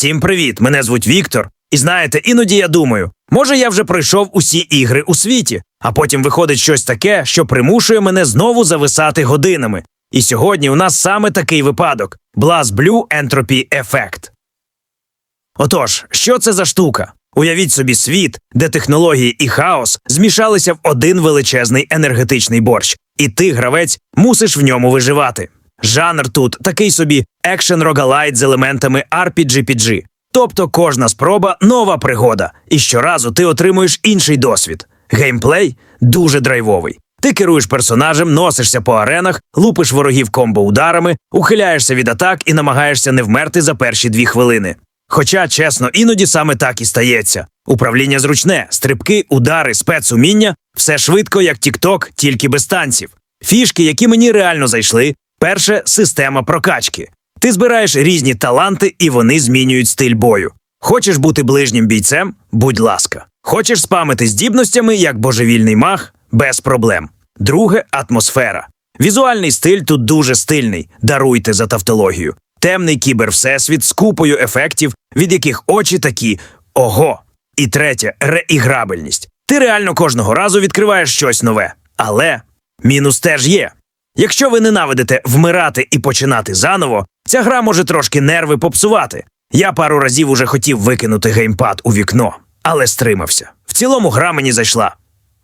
Всім привіт! Мене звуть Віктор. І знаєте, іноді я думаю, може я вже пройшов усі ігри у світі, а потім виходить щось таке, що примушує мене знову зависати годинами. І сьогодні у нас саме такий випадок Blast Blue Entropy Effect. Отож, що це за штука? Уявіть собі світ, де технології і хаос змішалися в один величезний енергетичний борщ, і ти, гравець, мусиш в ньому виживати. Жанр тут такий собі екшен рогалайт з елементами RPG-PG. Тобто кожна спроба нова пригода, і щоразу ти отримуєш інший досвід. Геймплей дуже драйвовий. Ти керуєш персонажем, носишся по аренах, лупиш ворогів комбо ударами, ухиляєшся від атак і намагаєшся не вмерти за перші дві хвилини. Хоча, чесно, іноді саме так і стається. Управління зручне, стрибки, удари, спецуміння все швидко, як TikTok, тільки без танців. Фішки, які мені реально зайшли. Перше система прокачки. Ти збираєш різні таланти, і вони змінюють стиль бою. Хочеш бути ближнім бійцем? Будь ласка. Хочеш спамити здібностями, як божевільний маг? Без проблем. Друге атмосфера. Візуальний стиль тут дуже стильний. Даруйте за тавтологію. Темний кібервсесвіт з купою ефектів, від яких очі такі ого. І третє реіграбельність. Ти реально кожного разу відкриваєш щось нове. Але мінус теж є. Якщо ви ненавидите вмирати і починати заново, ця гра може трошки нерви попсувати. Я пару разів уже хотів викинути геймпад у вікно, але стримався. В цілому гра мені зайшла.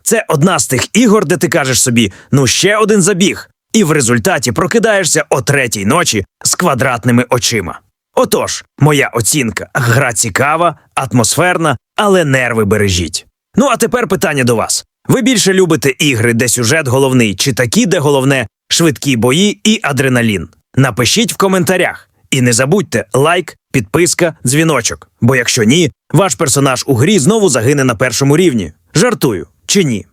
Це одна з тих ігор, де ти кажеш собі, ну ще один забіг, і в результаті прокидаєшся о третій ночі з квадратними очима. Отож, моя оцінка гра цікава, атмосферна, але нерви бережіть. Ну а тепер питання до вас: ви більше любите ігри, де сюжет головний, чи такі, де головне швидкі бої і адреналін? Напишіть в коментарях. І не забудьте лайк, підписка, дзвіночок. Бо якщо ні, ваш персонаж у грі знову загине на першому рівні. Жартую чи ні?